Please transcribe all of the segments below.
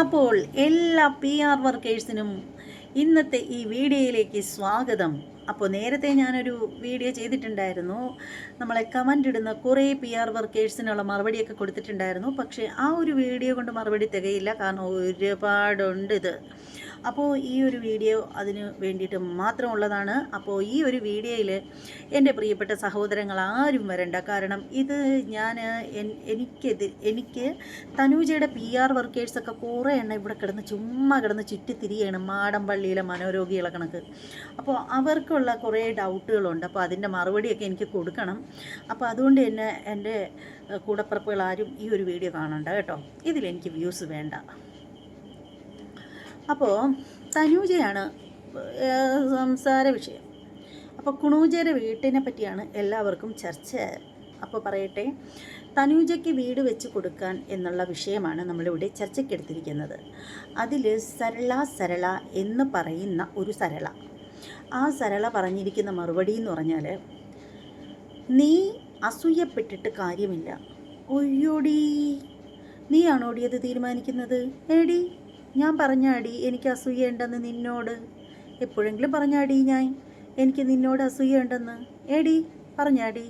അപ്പോൾ എല്ലാ P R വർക്കേഴ്സിനും ഇന്നത്തെ ഈ വീഡിയോയിലേക്ക് സ്വാഗതം. അപ്പോൾ നേരത്തെ ഞാനൊരു വീഡിയോ ചെയ്തിട്ടുണ്ടായിരുന്നു. നമ്മളെ കമന്റ് ഇടുന്ന കുറേ പി ആർ വർക്കേഴ്സിനുള്ള മറുപടിയൊക്കെ കൊടുത്തിട്ടുണ്ടായിരുന്നു. പക്ഷേ ആ ഒരു വീഡിയോ കൊണ്ട് മറുപടി തികയില്ല. കാരണം ഒരുപാടുണ്ട് ഇത്. അപ്പോൾ ഈ ഒരു വീഡിയോ അതിന് വേണ്ടിയിട്ട് മാത്രമുള്ളതാണ്. അപ്പോൾ ഈ ഒരു വീഡിയോയിൽ എന്റെ പ്രിയപ്പെട്ട സഹോദരങ്ങൾ ആരും വരണ്ട. കാരണം ഇത് ഞാൻ എനിക്കെതിർ എനിക്ക് തനൂജയുടെ പി ആർ വർക്കേഴ്സൊക്കെ കുറേ എണ്ണം ഇവിടെ കിടന്ന് ചുമ്മാ കിടന്ന് ചുറ്റിത്തിരിയാണ് മാടമ്പള്ളിയിലെ മനോരോഗികളെ കണക്ക്. അപ്പോൾ അവർക്കുള്ള കുറേ ഡൗട്ടുകളുണ്ട്. അപ്പോൾ അതിന്റെ മറുപടിയൊക്കെ എനിക്ക് കൊടുക്കണം. അപ്പോൾ അതുകൊണ്ട് തന്നെ എന്റെ കൂടപ്പിറപ്പുകൾ ആരും ഈ ഒരു വീഡിയോ കാണണ്ട കേട്ടോ. ഇതിലെനിക്ക് വ്യൂസ് വേണ്ട. അപ്പോൾ തനൂജയാണ് സംസാര വിഷയം. അപ്പോൾ കുണൂജയുടെ വീട്ടിനെ പറ്റിയാണ് എല്ലാവർക്കും ചർച്ച. അപ്പോൾ പറയട്ടെ തനൂജയ്ക്ക് വീട് വെച്ച് കൊടുക്കാൻ എന്നുള്ള വിഷയമാണ് നമ്മളിവിടെ ചർച്ചയ്ക്കെടുത്തിരിക്കുന്നത്. അതിൽ സരള സരള എന്ന് പറയുന്ന ഒരു സരള. ആ സരള പറഞ്ഞിരിക്കുന്ന മറുപടി എന്ന് പറഞ്ഞാൽ നീ അസൂയപ്പെട്ടിട്ട് കാര്യമില്ല. ഒയ്യോടി. നീ ആണോടി അത് തീരുമാനിക്കുന്നത്? ഏടി ഞാൻ പറഞ്ഞാടി എനിക്ക് അസൂയ ഉണ്ടെന്ന് നിന്നോട്. എപ്പോഴെങ്കിലും പറഞ്ഞാടി ഞാൻ. എനിക്ക് നിന്നോട് അസൂയ ഉണ്ടെന്ന് ഏടി പറഞ്ഞാടി.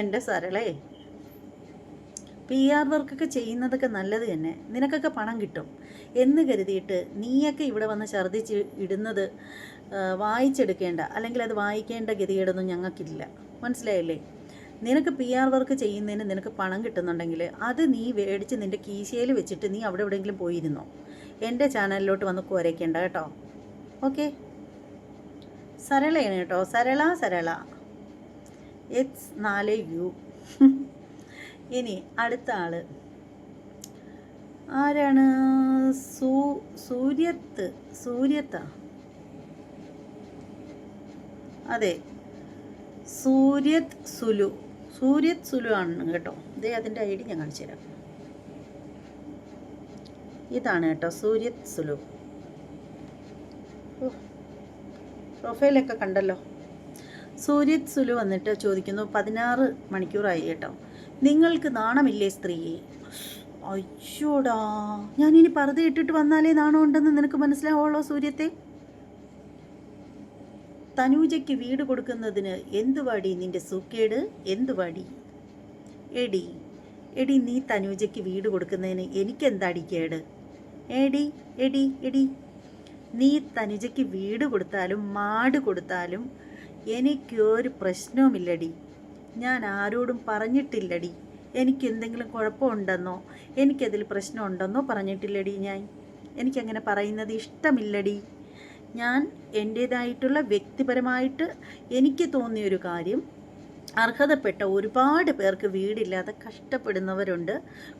എന്റെ സരളേ പി ആർ വർക്കൊക്കെ ചെയ്യുന്നതൊക്കെ നല്ലത് തന്നെ. നിനക്കൊക്കെ പണം കിട്ടും. എന്ന് കരുതിയിട്ട് നീയൊക്കെ ഇവിടെ വന്ന് ഛർദ്ദിച്ച് ഇടുന്നത് വായിച്ചെടുക്കേണ്ട അല്ലെങ്കിൽ അത് വായിക്കേണ്ട ഗതികേടൊന്നും ഞങ്ങൾക്കില്ല. മനസ്സിലായില്ലേ? നിനക്ക് പി ആർ വർക്ക് ചെയ്യുന്നതിന് നിനക്ക് പണം കിട്ടുന്നുണ്ടെങ്കിൽ അത് നീ മേടിച്ച് നിന്റെ കീശയിൽ വെച്ചിട്ട് നീ അവിടെ എവിടെയെങ്കിലും പോയിരുന്നോ? എന്റെ ചാനലിലോട്ട് വന്ന് കുരയ്ക്കേണ്ട കേട്ടോ. ഓക്കെ സരളയാണ് കേട്ടോ. സരള സരള. എക്സ് നാല് യു ഇനി അടുത്ത ആൾ. ആരാണ്? സൂ സൂര്യത്ത് സൂര്യത്ത? അതെ. സൂര്യത് സുലു. സൂര്യത് സുലു ആണ് കേട്ടോ. ഇതേ അതിന്റെ ഐ ഡി ഞാൻ കാണിച്ചു തരാം. ഇതാണ് കേട്ടോ സൂര്യത് സുലു പ്രൊഫൈലൊക്കെ കണ്ടല്ലോ. സൂര്യത് സുലു വന്നിട്ട് ചോദിക്കുന്നു പതിനാറ് മണിക്കൂറായി കേട്ടോ. നിങ്ങൾക്ക് നാണമില്ലേ സ്ത്രീയെ? അയ്യോടാ ഞാനിനി പറുതി ഇട്ടിട്ട് വന്നാലേ നാണമുണ്ടെന്ന് നിനക്ക് മനസ്സിലാവുള്ളൂ സൂര്യത്തെ? തനൂജയ്ക്ക് വീട് കൊടുക്കുന്നതിന് എന്തുവാടി നിന്റെ സൂക്കേട്? എന്തുവാടി എടി എടി നീ തനൂജയ്ക്ക് വീട് കൊടുക്കുന്നതിന് എനിക്കെന്താടി കേട്? എടി എടി എടി നീ തനുജയ്ക്ക് വീട് കൊടുത്താലും മാട് കൊടുത്താലും എനിക്കൊരു പ്രശ്നവുമില്ലടി. ഞാൻ ആരോടും പറഞ്ഞിട്ടില്ലടി. എനിക്ക് എന്തെങ്കിലും കുഴപ്പമുണ്ടെന്നോ? എനിക്കതിൽ പ്രശ്നമുണ്ടെന്നോ പറഞ്ഞിട്ടില്ലടി ഞാൻ. എനിക്കങ്ങനെ പറയുന്നത് ഇഷ്ടമില്ലടി. ഞാൻ എന്റേതായിട്ടുള്ള വ്യക്തിപരമായിട്ട് എനിക്ക് തോന്നിയൊരു കാര്യം അർഹതപ്പെട്ട ഒരുപാട് പേർക്ക് വീടില്ലാതെ കഷ്ടപ്പെടുന്നവരുണ്ട്.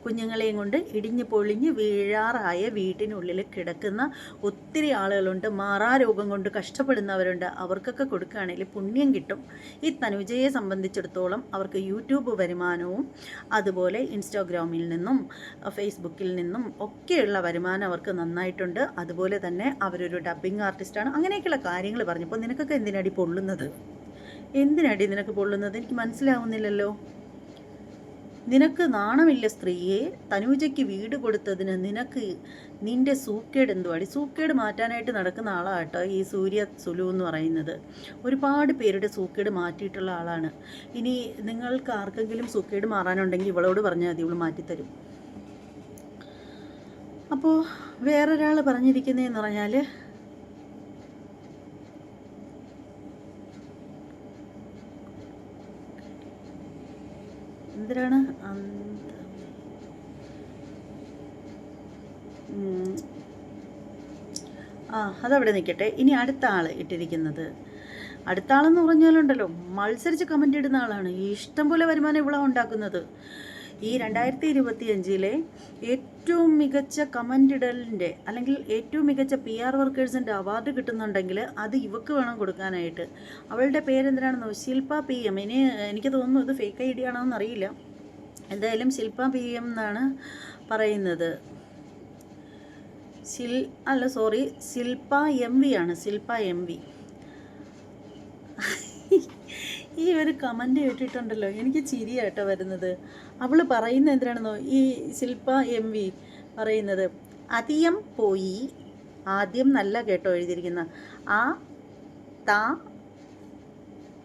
കുഞ്ഞുങ്ങളെയും കൊണ്ട് ഇടിഞ്ഞു പൊളിഞ്ഞ് വീഴാറായ വീട്ടിനുള്ളിൽ കിടക്കുന്ന ഒത്തിരി ആളുകളുണ്ട്. മാറാരോഗം കൊണ്ട് കഷ്ടപ്പെടുന്നവരുണ്ട്. അവർക്കൊക്കെ കൊടുക്കുകയാണെങ്കിൽ പുണ്യം കിട്ടും. ഈ തനുജയെ സംബന്ധിച്ചിടത്തോളം അവർക്ക് യൂട്യൂബ് വരുമാനവും അതുപോലെ ഇൻസ്റ്റാഗ്രാമിൽ നിന്നും ഫേസ്ബുക്കിൽ നിന്നും ഒക്കെയുള്ള വരുമാനം അവർക്ക് നന്നായിട്ടുണ്ട്. അതുപോലെ തന്നെ അവരൊരു ഡബ്ബിംഗ് ആർട്ടിസ്റ്റാണ്. അങ്ങനെയൊക്കെയുള്ള കാര്യങ്ങൾ പറഞ്ഞപ്പോൾ നിനക്കൊക്കെ എന്തിനടി പൊള്ളുന്നത്? എന്തിനടി നിനക്ക് പൊള്ളുന്നത്? എനിക്ക് മനസ്സിലാവുന്നില്ലല്ലോ. നിനക്ക് നാണമില്ല സ്ത്രീയെ. തനൂജയ്ക്ക് വീട് കൊടുത്തതിന് നിനക്ക് നിന്റെ സൂക്കേട് എന്തുവാടി? സൂക്കേട് മാറ്റാനായിട്ട് നടക്കുന്ന ആളാട്ടോ ഈ സൂര്യ സുലു എന്ന് പറയുന്നത്. ഒരുപാട് പേരുടെ സൂക്കേട് മാറ്റിയിട്ടുള്ള ആളാണ്. ഇനി നിങ്ങൾക്ക് ആർക്കെങ്കിലും സൂക്കേട് മാറാനുണ്ടെങ്കിൽ ഇവളോട് പറഞ്ഞാൽ മതി ഇവൾ മാറ്റിത്തരും. അപ്പോൾ വേറൊരാൾ പറഞ്ഞിരിക്കുന്നതെന്ന് പറഞ്ഞാൽ എന്തിനാണ്. ആ അതവിടെ നിൽക്കട്ടെ. ഇനി അടുത്ത ആൾ ഇട്ടിരിക്കുന്നത്. അടുത്ത ആളെന്ന് പറഞ്ഞാലുണ്ടല്ലോ മത്സരിച്ച് കമന്റ് ഇടുന്ന ആളാണ്. ഇഷ്ടം പോലെ വരുമാനം ഇവിടെ ഉണ്ടാക്കുന്നത്. ഈ രണ്ടായിരത്തി ഇരുപത്തി അഞ്ചിലെ ഏറ്റവും മികച്ച കമന്റ് ഇടലിന്റെ അല്ലെങ്കിൽ ഏറ്റവും മികച്ച പി ആർ വർക്കേഴ്സിന്റെ അവാർഡ് കിട്ടുന്നുണ്ടെങ്കിൽ അത് ഇവക്ക് വേണം കൊടുക്കാനായിട്ട്. അവളുടെ പേരെന്തിനാണെന്നോ? ശില്പ പി എം ഇനി എനിക്ക് തോന്നുന്നു ഇത് ഫേക്ക് ഐ ഡി ആണോ എന്നറിയില്ല എന്തായാലും ശില്പ പി എം എന്നാണ് പറയുന്നത്. ശിൽ അല്ല സോറി ശില്പ എം വി ആണ്. ശില്പ എം വി ഈ ഒരു കമന്റ് കേട്ടിട്ടുണ്ടല്ലോ എനിക്ക് ചിരിയാട്ടോ വരുന്നത്. അവൾ പറയുന്നത് എന്തിനാണെന്നോ ഈ ശില്പ എം വി പറയുന്നത് അധികം പോയി ആദ്യം നല്ല കേട്ടോ എഴുതിയിരിക്കുന്ന. ആ താ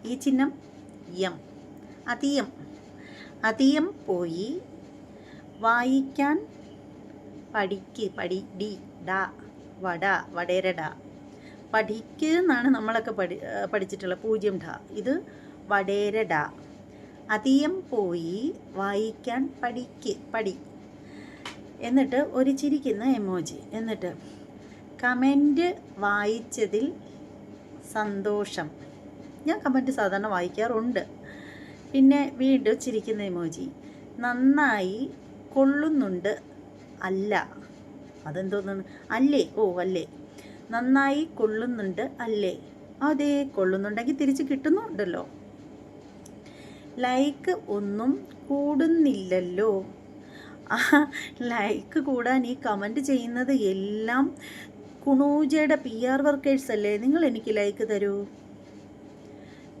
ഈ ചിഹ്നം എം അധികം അധികം പോയി വായിക്കാൻ പഠിക്ക് പടി ഡി ഡ വട വടേരട പഠിക്ക് എന്നാണ് നമ്മളൊക്കെ പഠി പഠിച്ചിട്ടുള്ളത്. പൂജ്യം ഡ. ഇത് വടേരട. അധികം പോയി വായിക്കാൻ പഠിക്ക് പടി എന്നിട്ട് ഒരു ചിരിക്കുന്ന എമോജി എന്നിട്ട് കമന്റ് വായിച്ചതിൽ സന്തോഷം. ഞാൻ കമന്റ് സാധാരണ വായിക്കാറുണ്ട്. പിന്നെ വീണ്ടും ചിരിക്കുന്ന എമോജി നന്നായി കൊള്ളുന്നുണ്ട് അല്ല. അതെന്തോന്നാണ്? അല്ലേ? ഓ അല്ലേ. നന്നായി കൊള്ളുന്നുണ്ട് അല്ലേ. അതേ കൊള്ളുന്നുണ്ടെങ്കിൽ തിരിച്ച് കിട്ടുന്നുണ്ടല്ലോ. ലൈക്ക് ഒന്നും കൂടുന്നില്ലല്ലോ. ലൈക്ക് കൂടാൻ ഈ കമന്റ് ചെയ്യുന്നത് എല്ലാം കുണൂജയുടെ പി ആർ വർക്കേഴ്സ് അല്ലേ? നിങ്ങൾ എനിക്ക് ലൈക്ക് തരൂ.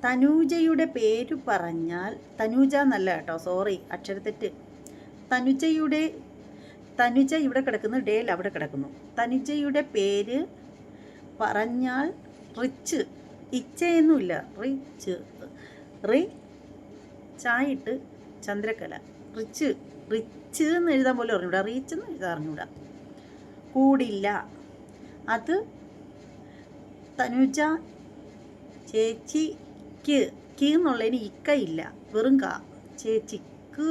തനൂജയുടെ പേര് പറഞ്ഞാൽ തനൂജ എന്നല്ല കേട്ടോ സോറി അക്ഷരത്തെറ്റ്. തനുജയുടെ തനുജ ഇവിടെ കിടക്കുന്നു ഡേൽ അവിടെ കിടക്കുന്നു. തനുജയുടെ പേര് പറഞ്ഞാൽ റിച്ച്. ഇച്ചയൊന്നുമില്ല റിച്ച്. റി ചായിട്ട് ചന്ദ്രക്കല റിച്ച് റിച്ച് എന്ന് എഴുതാൻ പോലും അറിഞ്ഞൂടാ. റീച്ച് എന്ന് എഴുതാൻ അറിഞ്ഞൂടാ. കൂടില്ല. അത് തനുജ ചേച്ചിക്ക് കി എന്നുള്ളതിന് ഇക്ക ഇല്ല. വെറും കാ. ചേച്ചിക്ക്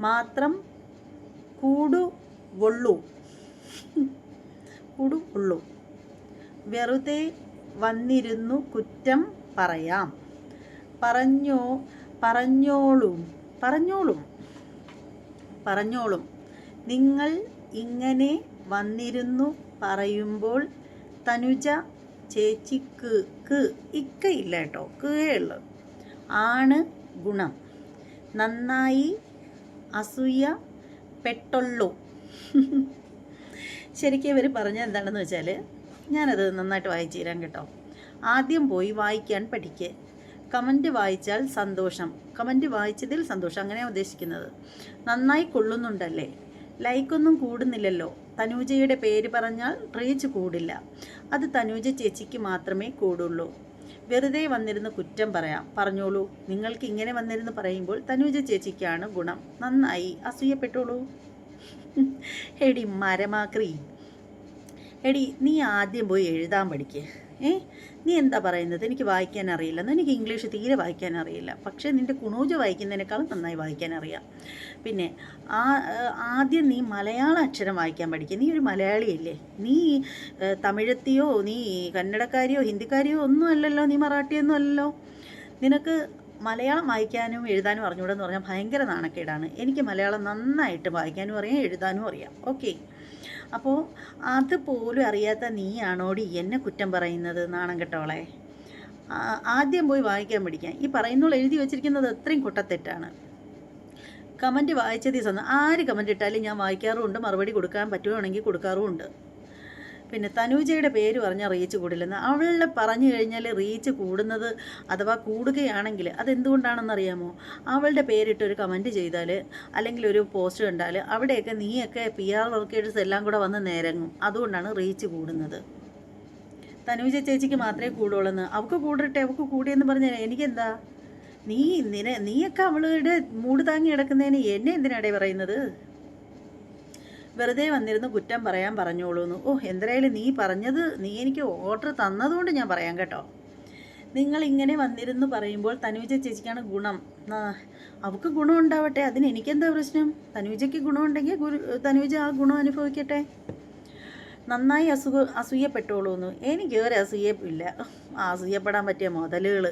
മാത്രം കൂടു ഉള്ളൂ കൂടു ഉള്ളൂ വെറുതെ വന്നിരുന്നു കുറ്റം പറയാം. പറഞ്ഞോ പറഞ്ഞോളും പറഞ്ഞോളും പറഞ്ഞോളും. നിങ്ങൾ ഇങ്ങനെ വന്നിരുന്നു പറയുമ്പോൾ തനുജ ചേച്ചിക്ക് ക്ക് ഇക്ക ഇല്ല കേട്ടോ കേ ഉള്ളു. ആണ് ഗുണം. നന്നായി അസൂയ പെട്ടുള്ളൂ. ശരിക്കും ഇവർ പറഞ്ഞത് എന്താണെന്ന് വെച്ചാൽ ഞാനത് നന്നായിട്ട് വായിച്ചു തരാം കേട്ടോ. ആദ്യം പോയി വായിക്കാൻ പഠിക്കുക കമന്റ് വായിച്ചാൽ സന്തോഷം. കമന്റ് വായിച്ചതിൽ സന്തോഷം. അങ്ങനെയാണ് ഉദ്ദേശിക്കുന്നത്. നന്നായി കൊള്ളുന്നുണ്ടല്ലേ? ലൈക്കൊന്നും കൂടുന്നില്ലല്ലോ. തനൂജയുടെ പേര് പറഞ്ഞാൽ റീച്ച് കൂടില്ല. അത് തനൂജ ചേച്ചിക്ക് മാത്രമേ കൂടുള്ളൂ. വെറുതെ വന്നിരുന്ന് കുറ്റം പറയാം. പറഞ്ഞോളൂ. നിങ്ങൾക്ക് ഇങ്ങനെ വന്നിരുന്ന് പറയുമ്പോൾ തനൂജ ചേച്ചിക്കാണ് ഗുണം. നന്നായി. അസൂയപ്പെട്ടോളൂ എടി മരമാക്രി. എടി നീ ആദ്യം പോയി എഴുതാൻ പഠിക്ക്. ഏ? നീ എന്താ പറയുന്നത്? എനിക്ക് വായിക്കാൻ അറിയില്ല. എനിക്ക് ഇംഗ്ലീഷ് തീരെ വായിക്കാൻ അറിയില്ല. പക്ഷേ നിന്റെ കുണൂജ വായിക്കുന്നതിനേക്കാളും നന്നായി വായിക്കാൻ അറിയാം. പിന്നെ ആ ആദ്യം നീ മലയാള അക്ഷരം വായിക്കാൻ പഠിക്കുക. നീ ഒരു മലയാളിയല്ലേ? നീ തമിഴത്തിയോ നീ കന്നഡക്കാരിയോ ഹിന്ദിക്കാരിയോ ഒന്നും അല്ലല്ലോ. നീ മറാഠിയൊന്നും അല്ലല്ലോ. നിനക്ക് മലയാളം വായിക്കാനും എഴുതാനും അറിഞ്ഞൂടെന്ന് പറഞ്ഞാൽ ഭയങ്കര നാണക്കേടാണ്. എനിക്ക് മലയാളം നന്നായിട്ട് വായിക്കാനും അറിയാം എഴുതാനും അറിയാം. ഓക്കെ? അപ്പോൾ അതുപോലും അറിയാത്ത നീയാണോടി എന്നെ കുറ്റം പറയുന്നത് നാണം കെട്ടോളെ ആദ്യം പോയി വായിക്കാൻ പഠിക്കാം. ഈ പറയുന്നോൾ എഴുതി വെച്ചിരിക്കുന്നത് അത്രയും കുട്ടത്തെറ്റാണ്. കമന്റ് വായിച്ചതീ സന്ന ആര് കമന്റ് ഇട്ടാലും ഞാൻ വായിക്കാറുമുണ്ട് മറുപടി കൊടുക്കാൻ പറ്റുവാണെങ്കിൽ കൊടുക്കാറുമുണ്ട് പിന്നെ തനൂജയുടെ പേര് പറഞ്ഞാൽ റീച്ച് കൂടില്ലെന്ന്. അവളെ പറഞ്ഞു കഴിഞ്ഞാൽ റീച്ച് കൂടുന്നത് അഥവാ കൂടുകയാണെങ്കിൽ അതെന്തുകൊണ്ടാണെന്നറിയാമോ? അവളുടെ പേരിട്ട് ഒരു കമന്റ് ചെയ്താൽ അല്ലെങ്കിൽ ഒരു പോസ്റ്റ് കണ്ടാൽ അവിടെയൊക്കെ നീയൊക്കെ പി ആർ വർക്കേഴ്സ് എല്ലാം കൂടെ വന്ന് നേരങ്ങും. അതുകൊണ്ടാണ് റീച്ച് കൂടുന്നത്. തനൂജ ചേച്ചിക്ക് മാത്രമേ കൂടുള്ളെന്ന്. അവൾക്ക് കൂടട്ടെ അവൾക്ക് കൂടിയെന്ന് പറഞ്ഞാൽ എനിക്കെന്താ? നീ നിന നീയൊക്കെ അവളുടെ മൂട് താങ്ങി കിടക്കുന്നതിന് എന്നെ എന്തിനാടേ പറയുന്നത്? വെറുതെ വന്നിരുന്ന് കുറ്റം പറയാൻ പറഞ്ഞോളൂന്ന്. ഓ എന്തായാലും നീ പറഞ്ഞത് നീ എനിക്ക് ഓർഡർ തന്നതുകൊണ്ട് ഞാൻ പറയാം കേട്ടോ. നിങ്ങൾ ഇങ്ങനെ വന്നിരുന്ന് പറയുമ്പോൾ തനുജ ചേച്ചിക്കാണ് ഗുണം. അവൾക്ക് ഗുണം ഉണ്ടാവട്ടെ. അതിന് എനിക്കെന്താ പ്രശ്നം? തനൂജയ്ക്ക് ഗുണമുണ്ടെങ്കിൽ ഗുരു തനുജ ആ ഗുണം അനുഭവിക്കട്ടെ. നന്നായി അസുഖ അസൂയപ്പെട്ടോളൂന്ന്. എനിക്ക് ഒരു ആ അസൂയപ്പെടാൻ പറ്റിയ മുതലുകൾ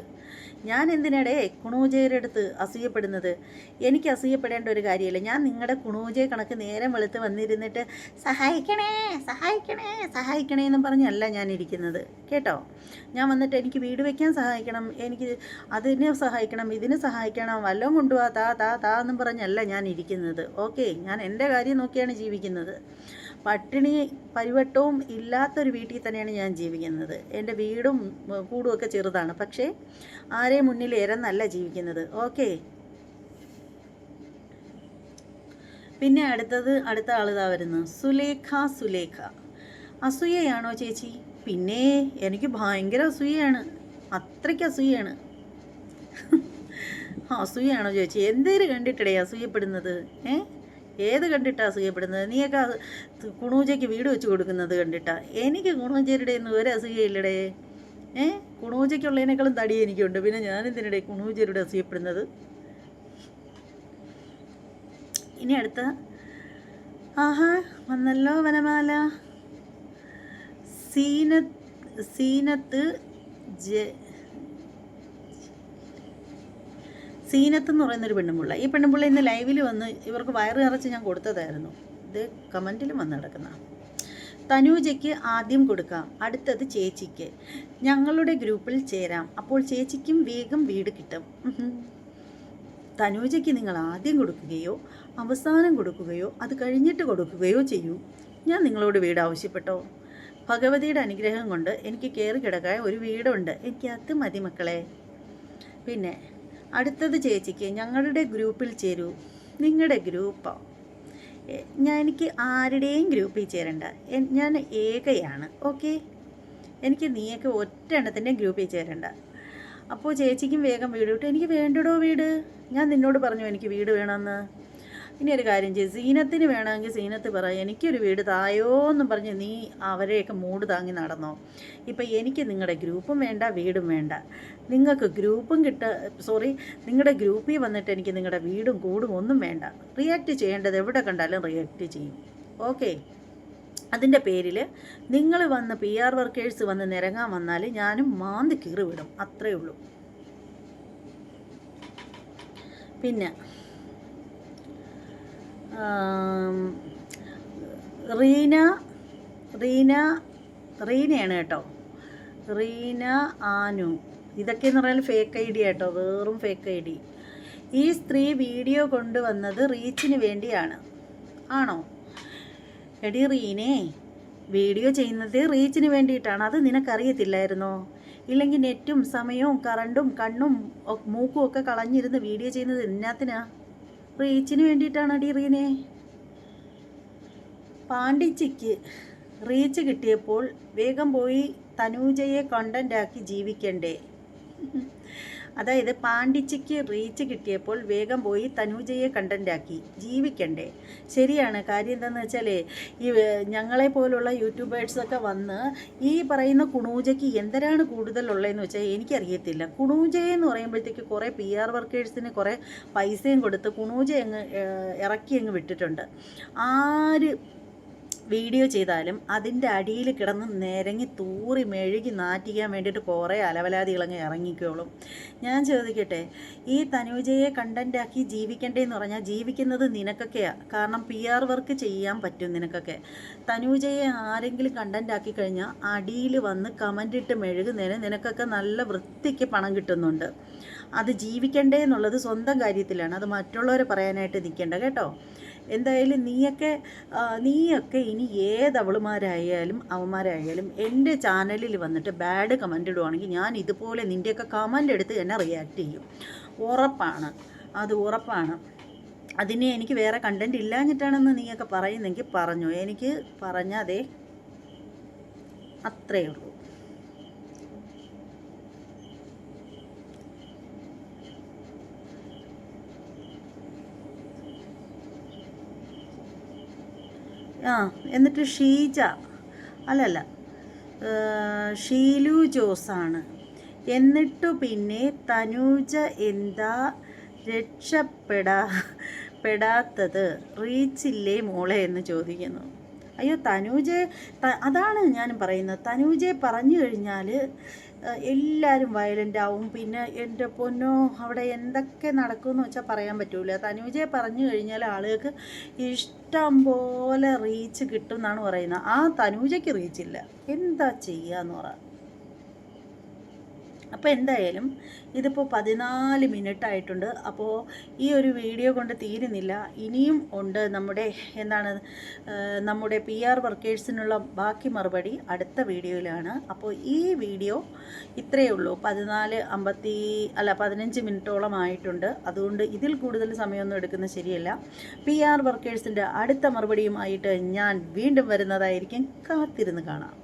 ഞാൻ എന്തിനടേ കുണൂജയുടെ അടുത്ത് അസൂയപ്പെടുന്നത്? എനിക്ക് അസൂയപ്പെടേണ്ട ഒരു കാര്യമില്ല. ഞാൻ നിങ്ങളുടെ കുണൂജയെ കണക്ക് നേരം വെളുത്ത് വന്നിരുന്നിട്ട് സഹായിക്കണേ സഹായിക്കണേ സഹായിക്കണേ എന്നും പറഞ്ഞല്ല ഞാൻ ഇരിക്കുന്നത് കേട്ടോ? ഞാൻ വന്നിട്ട് എനിക്ക് വീട് വയ്ക്കാൻ സഹായിക്കണം എനിക്ക് അതിനെ സഹായിക്കണം ഇതിനെ സഹായിക്കണം വല്ലതും കൊണ്ടുപോവാ താ താ താ എന്നും പറഞ്ഞല്ല ഞാൻ ഇരിക്കുന്നത് ഓക്കെ ഞാൻ എന്റെ കാര്യം നോക്കിയാണ് ജീവിക്കുന്നത്. പട്ടിണി പരിവട്ടവും ഇല്ലാത്തൊരു വീട്ടിൽ തന്നെയാണ് ഞാൻ ജീവിക്കുന്നത് എന്റെ വീടും കൂടും ഒക്കെ ചെറുതാണ് പക്ഷേ ആരെയും മുന്നിൽ ഇരന്നല്ല ജീവിക്കുന്നത് ഓക്കെ പിന്നെ അടുത്തത് അടുത്ത ആളിതാ വരുന്നു സുലേഖ സുലേഖ അസൂയയാണോ ചേച്ചി പിന്നെ എനിക്ക് ഭയങ്കര അസൂയയാണ് അത്രയ്ക്ക് അസൂയയാണ് അസൂയാണോ ചേച്ചി എന്തേലും കണ്ടിട്ടടേ അസൂയപ്പെടുന്നത് ഏ ഏത് കണ്ടിട്ടാ അസൂയപ്പെടുന്നത് നീയൊക്കെ കുണൂജയ്ക്ക് വീട് വെച്ച് കൊടുക്കുന്നത് കണ്ടിട്ടാ. എനിക്ക് കുണൂജയുടെ ഒന്നും ഒരു അസൂയയില്ലടേ ഏ? കുണൂജയ്ക്കുള്ളതിനേക്കാളും തടി എനിക്കുണ്ട്. പിന്നെ ഞാനെന്തിനിടെ കുണൂജയുടെ അസൂയപ്പെടുന്നത് ഇനി അടുത്ത. ആഹാ വന്നല്ലോ വനമാല. സീന സീനത്ത് ജ സീനത്ത് എന്ന് പറയുന്നൊരു പെണ്ണുമ്പിള്ള ഈ പെണ്ണുമ്പിള്ള ഇന്ന് ലൈവിൽ വന്ന് ഇവർക്ക് വയറ് നിറച്ച് ഞാൻ കൊടുത്തതായിരുന്നു. ഇത് കമന്റിലും വന്ന് കിടക്കുന്ന തനൂജയ്ക്ക് ആദ്യം കൊടുക്കാം അടുത്തത് ചേച്ചിക്ക്. ഞങ്ങളുടെ ഗ്രൂപ്പിൽ ചേരാം അപ്പോൾ ചേച്ചിക്കും വേഗം വീട് കിട്ടും. തനൂജയ്ക്ക് നിങ്ങൾ ആദ്യം കൊടുക്കുകയോ അവസാനം കൊടുക്കുകയോ അത് കഴിഞ്ഞിട്ട് കൊടുക്കുകയോ ചെയ്യൂ. ഞാൻ നിങ്ങളോട് വീട് ആവശ്യപ്പെട്ടോ? ഭഗവതിയുടെ അനുഗ്രഹം കൊണ്ട് എനിക്ക് കയറി കിടക്കാൻ ഒരു വീടുണ്ട്. എനിക്ക് അത് മതി മക്കളെ. പിന്നെ അടുത്തത് ചേച്ചിക്ക് ഞങ്ങളുടെ ഗ്രൂപ്പിൽ ചേരൂ. നിങ്ങളുടെ ഗ്രൂപ്പോ? ഞാൻ എനിക്ക് ആരുടെയും ഗ്രൂപ്പിൽ ചേരണ്ട. ഞാൻ ഏകയാണ്. ഓക്കെ? എനിക്ക് നീയൊക്കെ ഒറ്റ എണ്ണത്തിന്റെ ഗ്രൂപ്പിൽ ചേരണ്ട. അപ്പോൾ ചേച്ചിക്കും വേഗം വീട് വിട്ടു. എനിക്ക് വേണ്ടടോ വീട്? ഞാൻ നിന്നോട് പറഞ്ഞു എനിക്ക് വീട് വേണമെന്ന്. ഇനി ഒരു കാര്യം ചെയ്യും. സീനത്തിന് വേണമെങ്കിൽ സീനത്ത് പറയാം എനിക്കൊരു വീട് തായോ എന്നും പറഞ്ഞ് നീ അവരെയൊക്കെ മൂട് താങ്ങി നടന്നോ. ഇപ്പം എനിക്ക് നിങ്ങളുടെ ഗ്രൂപ്പും വേണ്ട വീടും വേണ്ട. നിങ്ങൾക്ക് ഗ്രൂപ്പും കിട്ട സോറി നിങ്ങളുടെ ഗ്രൂപ്പിൽ വന്നിട്ട് എനിക്ക് നിങ്ങളുടെ വീടും കൂടും ഒന്നും വേണ്ട. റിയാക്ട് ചെയ്യേണ്ടത് എവിടെ കണ്ടാലും റിയാക്ട് ചെയ്യും. ഓക്കെ? അതിന്റെ പേരിൽ നിങ്ങൾ വന്ന് പി ആർ വർക്കേഴ്സ് വന്ന് നിരങ്ങാൻ വന്നാൽ ഞാനും മാന്തി കീറി വിടും. അത്രയേ ഉള്ളൂ. പിന്നെ റീന റീന റീനയാണ് കേട്ടോ. റീന ആനു. ഇതൊക്കെ എന്ന് പറഞ്ഞാൽ ഫേക്ക് ഐ ഡി കേട്ടോ വേറും ഫേക്ക് ഐ ഡി. ഈ സ്ത്രീ വീഡിയോ കൊണ്ടുവന്നത് റീച്ചിന് വേണ്ടിയാണ്. ആണോ? എടി റീനേ വീഡിയോ ചെയ്യുന്നത് റീച്ചിന് വേണ്ടിയിട്ടാണ്. അത് നിനക്കറിയത്തില്ലായിരുന്നോ? ഇല്ലെങ്കിൽ നെറ്റും സമയവും കറണ്ടും കണ്ണും മൂക്കും ഒക്കെ കളഞ്ഞിരുന്ന് വീഡിയോ ചെയ്യുന്നത് എന്നാത്തിനാ? റീച്ചിന് വേണ്ടിയിട്ടാണ് അടി റീനെ? പാണ്ടിച്ചയ്ക്ക് റീച്ച് കിട്ടിയപ്പോൾ വേഗം പോയി തനൂജയെ കണ്ടന്റാക്കി ജീവിക്കണ്ടേ? അതായത് പാണ്ഡിച്ചയ്ക്ക് റീച്ച് കിട്ടിയപ്പോൾ വേഗം പോയി തനൂജയെ കണ്ടന്റാക്കി ജീവിക്കണ്ടേ. ശരിയാണ്. കാര്യം എന്താണെന്ന് വെച്ചാൽ ഈ ഞങ്ങളെപ്പോലുള്ള ഞങ്ങളെ പോലുള്ള യൂട്യൂബേഴ്സൊക്കെ വന്ന് ഈ പറയുന്ന കുണൂജയ്ക്ക് എന്തരാണ് കൂടുതലുള്ളതെന്ന് വെച്ചാൽ എനിക്കറിയത്തില്ല. കുണൂജ എന്ന് പറയുമ്പോഴത്തേക്ക് കുറേ പി ആർ വർക്കേഴ്സിന് കുറേ പൈസയും കൊടുത്ത് കുണൂജ അങ്ങ് ഇറക്കി അങ്ങ് വിട്ടിട്ടുണ്ട്. ആര് വീഡിയോ ചെയ്താലും അതിന്റെ അടിയിൽ കിടന്ന് നിരങ്ങി തൂറി മെഴുകി നാറ്റിക്കാൻ വേണ്ടിയിട്ട് കുറേ അലവലാതികളങ്ങ് ഇറങ്ങിക്കോളും. ഞാൻ ചോദിക്കട്ടെ ഈ തനൂജയെ കണ്ടന്റാക്കി ജീവിക്കണ്ടേന്ന് പറഞ്ഞാൽ ജീവിക്കുന്നത് നിനക്കൊക്കെയാണ് കാരണം പി ആർ വർക്ക് ചെയ്യാൻ പറ്റും നിനക്കൊക്കെ. തനുജയെ ആരെങ്കിലും കണ്ടന്റാക്കി കഴിഞ്ഞാൽ അടിയിൽ വന്ന് കമന്റ് ഇട്ട് മെഴുകുന്നതിന് നിനക്കൊക്കെ നല്ല വൃത്തിക്ക് പണം കിട്ടുന്നുണ്ട്. അത് ജീവിക്കണ്ടേ എന്നുള്ളത് സ്വന്തം കാര്യത്തിലാണ്. അത് മറ്റുള്ളവരെ പറയാനായിട്ട് നിൽക്കേണ്ട കേട്ടോ. എന്തായാലും നീയൊക്കെ നീയൊക്കെ ഇനി ഏത് അവളുമാരായാലും അവന്മാരായാലും എന്റെ ചാനലിൽ വന്നിട്ട് ബാഡ് കമന്റ് ഇടുവാണെങ്കിൽ ഞാൻ ഇതുപോലെ നിന്റെയൊക്കെ കമന്റ് എടുത്ത് തന്നെ റിയാക്ട് ചെയ്യും. ഉറപ്പാണ്. അത് ഉറപ്പാണ്. അതിനെ എനിക്ക് വേറെ കണ്ടന്റ് ഇല്ലാഞ്ഞിട്ടാണെന്ന് നീയൊക്കെ പറയുന്നെങ്കിൽ പറഞ്ഞു. എനിക്ക് പറഞ്ഞതേ അത്രയേ ഉള്ളൂ. ആ എന്നിട്ട് ഷീജ. അല്ലല്ല. ഷീലു ജോസാണ്. എന്നിട്ടു പിന്നെ തനൂജ എന്താ രക്ഷപ്പെടാ പെടാത്തത്? റീച്ചില്ലേ മോളെ എന്ന് ചോദിക്കുന്നു. അയ്യോ തനൂജെ അതാണ് ഞാൻ പറയുന്നത്. തനൂജെ പറഞ്ഞു കഴിഞ്ഞാൽ എല്ലാവരും വയലന്റ് ആവും. പിന്നെ എന്റെ പൊന്നോ അവിടെ എന്തൊക്കെ നടക്കുമെന്ന് വെച്ചാൽ പറയാൻ പറ്റൂല. തനുജയെ പറഞ്ഞു കഴിഞ്ഞാൽ ആളുകൾക്ക് ഇഷ്ടം പോലെ റീച്ച് കിട്ടും എന്നാണ് പറയുന്നത്. ആ തനൂജയ്ക്ക് റീച്ചില്ല എന്താ ചെയ്യുക ചെയ്യാന്ന് പറ. അപ്പോൾ എന്തായാലും ഇതിപ്പോൾ പതിനാല് മിനിറ്റ് ആയിട്ടുണ്ട് അപ്പോൾ ഈ ഒരു വീഡിയോ കൊണ്ട് തീരുന്നില്ല. ഇനിയും ഉണ്ട് നമ്മുടെ എന്താണ് നമ്മുടെ പി ആർ വർക്കേഴ്സിനുള്ള ബാക്കി മറുപടി അടുത്ത വീഡിയോയിലാണ്. അപ്പോൾ ഈ വീഡിയോ ഇത്രയേ ഉള്ളൂ. പതിനാല് അമ്പത്തി അല്ല പതിനഞ്ച് മിനിറ്റോളം ആയിട്ടുണ്ട്. അതുകൊണ്ട് ഇതിൽ കൂടുതൽ സമയമൊന്നും എടുക്കുന്നത് ശരിയല്ല. പി ആർ വർക്കേഴ്സിന്റെ അടുത്ത മറുപടിയുമായിട്ട് ഞാൻ വീണ്ടും വരുന്നതായിരിക്കും. കാത്തിരുന്ന് കാണാം.